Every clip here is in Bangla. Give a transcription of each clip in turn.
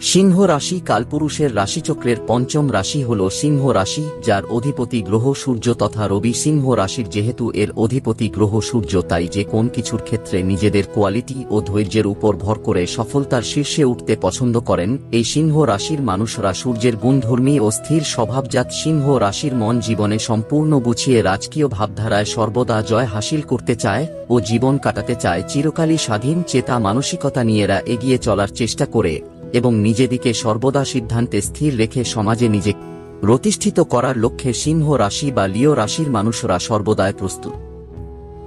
সিংহ রাশি কালপুরুষের রাশিচক্রের পঞ্চম রাশি হল সিংহ রাশি, যার অধিপতি গ্রহ সূর্য তথা রবি। সিংহ রাশির যেহেতু এর অধিপতি গ্রহ সূর্য, তাই যে কোন কিছুর ক্ষেত্রে নিজেদের কোয়ালিটি ও ধৈর্যের উপর ভর করে সফলতার শীর্ষে উঠতে পছন্দ করেন, এই সিংহ রাশির মানুষরা সূর্যের গুণধর্মী ও স্থির স্বভাবজাত সিংহ রাশির মন জীবনে সম্পূর্ণ গুছিয়ে রাজকীয় ভাবধারায় সর্বদা জয় হাসিল করতে চায় ও জীবন কাটাতে চায়। চিরকালই স্বাধীন, চেতা মানসিকতা নিয়েরা এগিয়ে চলার চেষ্টা করে। এবং নিজেদিকে সর্বদা সিদ্ধান্তে স্থির রেখে সমাজে নিজে প্রতিষ্ঠিত করার লক্ষ্যে সিংহ রাশি বা লিও রাশির মানুষরা সর্বদাই প্রস্তুত।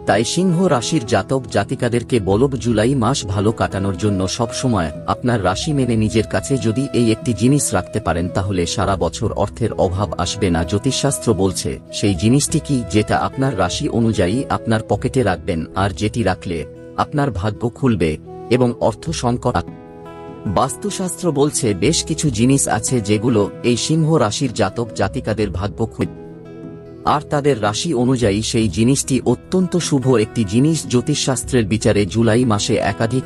তাই সিংহ রাশির জাতক জাতিকাদেরকে বলব জুলাই মাস ভালো কাটানোর জন্য সবসময় আপনার রাশি মেনে নিজের কাছে যদি এই একটি জিনিস রাখতে পারেন তাহলে সারা বছর অর্থের অভাব আসবে না। জ্যোতিষশাস্ত্র বলছে, সেই জিনিসটি কি যেটা আপনার রাশি অনুযায়ী আপনার পকেটে রাখবেন আর যেটি রাখলে আপনার ভাগ্য খুলবে এবং অর্থ সংকট বাস্তুশাস্ত্র বলছে বেশ কিছু জিনিস আছে যেগুলো এই সিংহ রাশির জাতক জাতিকাদের ভাগ্য খুব আর তাদের রাশি অনুযায়ী সেই জিনিসটি অত্যন্ত শুভ একটি জিনিস জ্যোতিষশাস্ত্রের বিচারে জুলাই মাসে একাধিক।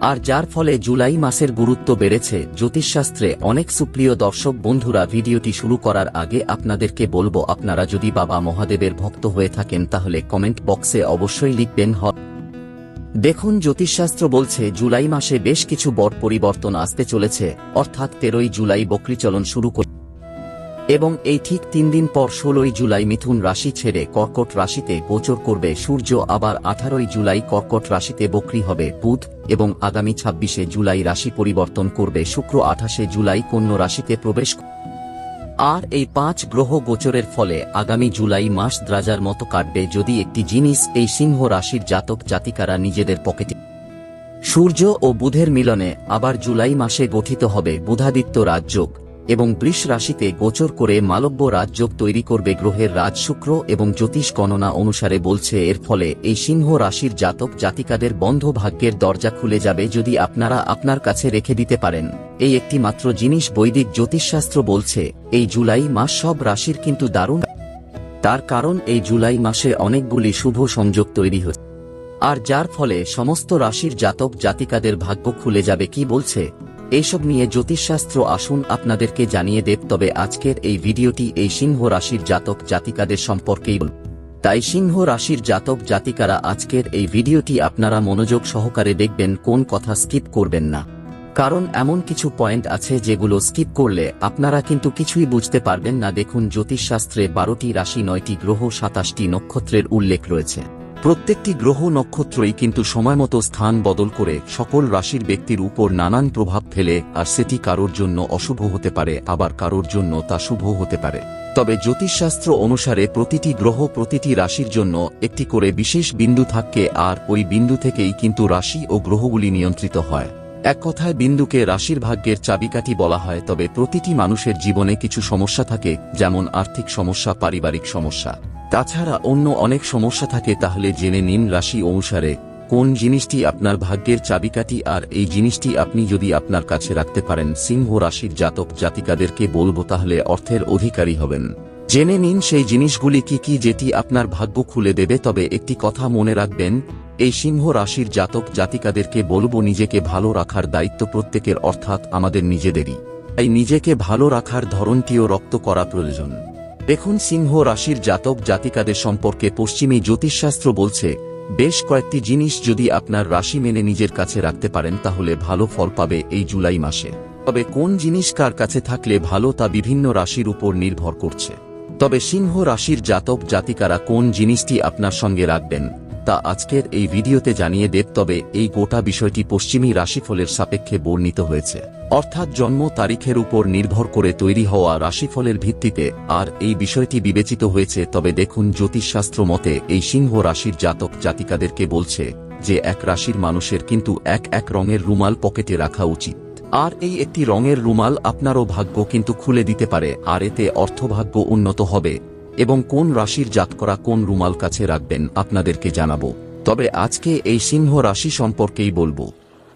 আর যার ফলে জুলাই মাসের গুরুত্ব বেড়েছে। জ্যোতিষশাস্ত্রে অনেক সুপ্রিয় দর্শক বন্ধুরা ভিডিওটি শুরু করার আগে আপনাদেরকে বলব, আপনারা যদি বাবা মহাদেবের ভক্ত হয়ে থাকেন তাহলে কমেন্ট বক্সে অবশ্যই লিখবেন হ দেখুন, জ্যোতিষশাস্ত্র বলছে, জুলাই মাসে বেশ কিছু বড় পরিবর্তন আসতে চলেছে, অর্থাৎ তেরোই জুলাই বকরিচলন শুরু করে এবং এই ঠিক তিন দিন পর ষোলোই জুলাই মিথুন রাশি ছেড়ে কর্কট রাশিতে গোচর করবে, সূর্য আবার আঠারোই জুলাই কর্কট রাশিতে বকরি হবে, বুধ এবং আগামী ছাব্বিশে জুলাই রাশি পরিবর্তন করবে, শুক্র আঠাশে জুলাই কন্য রাশিতে প্রবেশ আর এই পাঁচ গ্রহ গোচরের ফলে আগামী জুলাই মাস দ্রাজার মতো কাটবে যদি একটি জিনিস এই সিংহ রাশির জাতক জাতিকারা নিজেদের পকেটে সূর্য ও বুধের মিলনে আবার জুলাই মাসে গঠিত হবে বুধাদিত্য রাজযোগ। এবং বৃষ রাশিতে গোচর করে মালব্য রাজযোগ তৈরি করবে গ্রহের রাজ শুক্র এবং জ্যোতিষ গণনা অনুসারে বলছে এর ফলে এই সিংহ রাশির জাতক জাতিকাদের বন্ধ ভাগ্যের দরজা খুলে যাবে যদি আপনারা আপনার কাছে রেখে দিতে পারেন। এই একটি মাত্র জিনিস বৈদিক জ্যোতিষশাস্ত্র বলছে, এই জুলাই মাস সব রাশির কিন্তু দারুণ। তার কারণ এই জুলাই মাসে অনেকগুলি শুভ সংযোগ তৈরি হচ্ছে। আর যার ফলে সমস্ত রাশির জাতক জাতিকাদের ভাগ্য খুলে যাবে কি বলছে? এইসব নিয়ে জ্যোতিষশাস্ত্র আসুন আপনাদেরকে জানিয়ে দেব, তবে আজকের এই ভিডিওটি এই সিংহ রাশির জাতক জাতিকাদের সম্পর্কেই বল তাই সিংহ রাশির জাতক জাতিকারা আজকের এই ভিডিওটি আপনারা মনোযোগ সহকারে দেখবেন, কোন কথা স্কিপ করবেন না। কারণ এমন কিছু পয়েন্ট আছে যেগুলো স্কিপ করলে আপনারা কিন্তু কিছুই বুঝতে পারবেন না। দেখুন, জ্যোতিষশাস্ত্রে বারোটি রাশি, নয়টি গ্রহ, সাতাশটি নক্ষত্রের উল্লেখ রয়েছে। প্রত্যেকটি গ্রহ নক্ষত্রই কিন্তু সময়মতো স্থান বদল করে সকল রাশির ব্যক্তির উপর নানান প্রভাব ফেলে, আর সেটি কারোর জন্য অশুভ হতে পারে, আবার কারোর জন্য তা শুভ হতে পারে। তবে জ্যোতিষশাস্ত্র অনুসারে প্রতিটি গ্রহ প্রতিটি রাশির জন্য একটি করে বিশেষ বিন্দু থাকে, আর ওই বিন্দু থেকেই কিন্তু রাশি ও গ্রহগুলি নিয়ন্ত্রিত হয়। এক কথায় বিন্দুকে রাশির ভাগ্যের চাবিকাঠি বলা হয়, তবে প্রতিটি মানুষের জীবনে কিছু সমস্যা থাকে, যেমন আর্থিক সমস্যা, পারিবারিক সমস্যা। তাছাড়া অন্য অনেক সমস্যা থাকে, তাহলে জেনে নিন রাশি অনুসারে কোন জিনিসটি আপনার ভাগ্যের চাবিকাঠি আর এই জিনিসটি আপনি যদি আপনার কাছে রাখতে পারেন, সিংহ রাশির জাতক জাতিকাদেরকে বলব তাহলে অর্থের অধিকারী হবেন। জেনে নিন সেই জিনিসগুলি কি কি যেটি আপনার ভাগ্য খুলে দেবে, তবে একটি কথা মনে রাখবেন, এই সিংহ রাশির জাতক জাতিকাদেরকে বলব নিজেকে ভালো রাখার দায়িত্ব প্রত্যেকের, অর্থাৎ আমাদের নিজেদেরই। তাই নিজেকে ভালো রাখার ধরনটিও রক্ত করা প্রয়োজন। দেখুন সিংহ রাশির জাতক জাতিকাদের সম্পর্কে পশ্চিমী জ্যোতিষশাস্ত্র বলছে, বেশ কয়েকটি জিনিস যদি আপনার রাশি মেনে নিজের কাছে রাখতে পারেন তাহলে ভালো ফল পাবে এই জুলাই মাসে। তবে কোন জিনিস কার কাছে থাকলে ভালো তা বিভিন্ন রাশির উপর নির্ভর করছে। তবে সিংহ রাশির জাতক জাতিকারা কোন জিনিসটি আপনার সঙ্গে রাখবেন তা আজকের এই ভিডিওতে জানিয়ে দেব তবে এই গোটা বিষয়টি পশ্চিমী রাশিফলের সাপেক্ষে বর্ণিত হয়েছে। অর্থাৎ জন্ম তারিখের উপর নির্ভর করে তৈরি হওয়া রাশিফলের ভিত্তিতে আর এই বিষয়টি বিবেচিত হয়েছে তবে দেখুন জ্যোতিষশাস্ত্র মতে এই সিংহ রাশির জাতক জাতিকাদেরকে বলছে যে এক রাশির মানুষের কিন্তু এক এক রঙের রুমাল পকেটে রাখা উচিত। আর এই একটি রঙের রুমাল আপনারও ভাগ্য কিন্তু খুলে দিতে পারে আর এতে অর্থভাগ্য উন্নত হবে। এবং কোন রাশির জাতকরা কোন রুমাল কাছে রাখবেন আপনাদেরকে জানাব। তবে আজকে এই সিংহ রাশি সম্পর্কেই বলব।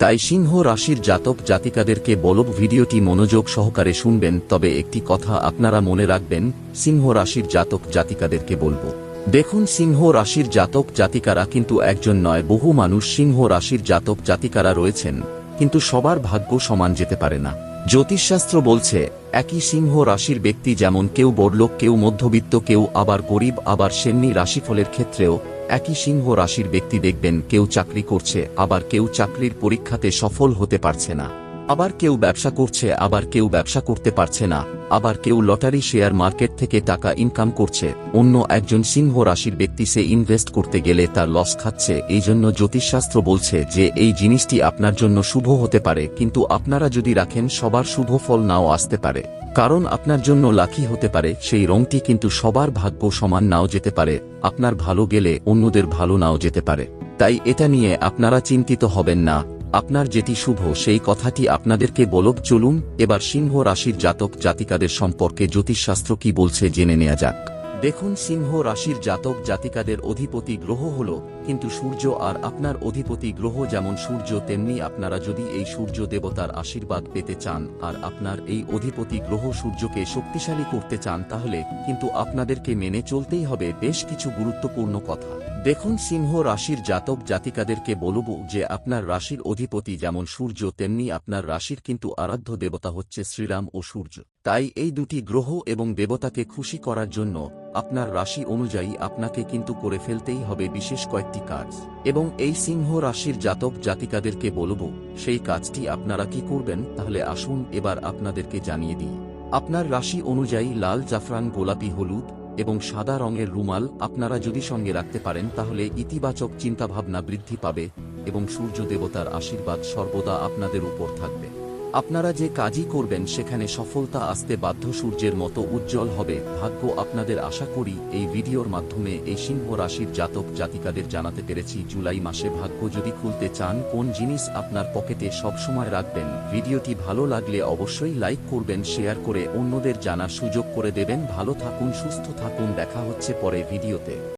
তাই সিংহ রাশির জাতক জাতিকাদেরকে বলব, ভিডিওটি মনোযোগ সহকারে শুনবেন, তবে একটি কথা আপনারা মনে রাখবেন, সিংহ রাশির জাতক জাতিকাদেরকে বলব। দেখুন, সিংহ রাশির জাতক জাতিকারা কিন্তু একজন নয়, বহু মানুষ সিংহ রাশির জাতক জাতিকারা রয়েছেন, কিন্তু সবার ভাগ্য সমান যেতে পারে না। জ্যোতিষশাস্ত্র বলছে একই সিংহ রাশির ব্যক্তি যেমন কেউ বড়লোক, কেউ মধ্যবিত্ত, কেউ আবার গরিব, আবার সেমনি রাশিফলের ক্ষেত্রেও একই সিংহ রাশির ব্যক্তি দেখবেন কেউ চাকরি করছে, আবার কেউ চাকরির পরীক্ষাতে সফল হতে পারছে না। আবার কেউ ব্যবসা করছে, আবার কেউ ব্যবসা করতে পারছে না, আবার কেউ লটারি শেয়ার মার্কেট থেকে টাকা ইনকাম করছে, অন্য একজন সিংহ রাশির ব্যক্তি সে ইনভেস্ট করতে গেলে তার লস খাচ্ছে এই জন্য জ্যোতিষশাস্ত্র বলছে যে এই জিনিসটি আপনার জন্য শুভ হতে পারে, কিন্তু আপনারা যদি রাখেন সবার শুভ ফল নাও আসতে পারে, কারণ আপনার জন্য লাকি হতে পারে, সেই রংটি কিন্তু সবার ভাগ্য সমান নাও যেতে পারে, আপনার ভালো গেলে অন্যদের ভালো নাও যেতে পারে, তাই এটা নিয়ে আপনারা চিন্তিত হবেন না। আপনার যেটি শুভ সেই কথাটি আপনাদেরকে বলব চলুন, এবার সিংহ রাশির জাতক জাতিকাদের সম্পর্কে জ্যোতিষশাস্ত্র কি বলছে জেনে নেওয়া যাক। দেখুন, সিংহ রাশির জাতক জাতিকাদের অধিপতি গ্রহ হল কিন্তু সূর্য আর আপনার অধিপতি গ্রহ যেমন সূর্য, তেমনি আপনারা যদি এই সূর্য দেবতার আশীর্বাদ পেতে চান আর আপনার এই অধিপতি গ্রহ সূর্যকে শক্তিশালী করতে চান তাহলে কিন্তু আপনাদেরকে মেনে চলতেই হবে বেশ কিছু গুরুত্বপূর্ণ কথা। দেখুন সিংহ রাশির জাতক জাতিকাদেরকে বলব যে আপনার রাশির অধিপতি যেমন সূর্য, তেমনি আপনার রাশির কিন্তু আরাধ্য দেবতা হচ্ছে শ্রীরাম ও সূর্য। তাই এই দুটি গ্রহ এবং দেবতাকে খুশি করার জন্য আপনার রাশি অনুযায়ী আপনাকে কিন্তু করে ফেলতেই হবে বিশেষ কয়েকটি কাজ এবং এই সিংহ রাশির জাতক জাতিকাদেরকে বলব, সেই কাজটি আপনারা কি করবেন? তাহলে আসুন এবার আপনাদেরকে জানিয়ে দিই। আপনার রাশি অনুযায়ী লাল জাফরান, গোলাপি, হলুদ এবং সাদা রঙের রুমাল আপনারা যদি সঙ্গে রাখতে পারেন, তাহলে ইতিবাচক চিন্তাভাবনা বৃদ্ধি পাবে এবং সূর্য দেবতার আশীর্বাদ সর্বদা আপনাদের উপর থাকবে। আপনারা যে কাজই করবেন সেখানে সফলতা আসতে বাধ্য সূর্যের মতো উজ্জ্বল হবে। ভাগ্য আপনাদের আশা করি এই ভিডিওর মাধ্যমে এই সিংহ রাশির জাতক জাতিকাদের জানাতে পেরেছি জুলাই মাসে ভাগ্য যদি খুলতে চান, কোন জিনিস আপনার পকেটে সবসময় রাখবেন? ভিডিওটি ভালো লাগলে অবশ্যই লাইক করবেন, শেয়ার করে অন্যদের জানার সুযোগ করে দেবেন। ভালো থাকুন, সুস্থ থাকুন। দেখা হচ্ছে পরে ভিডিওতে।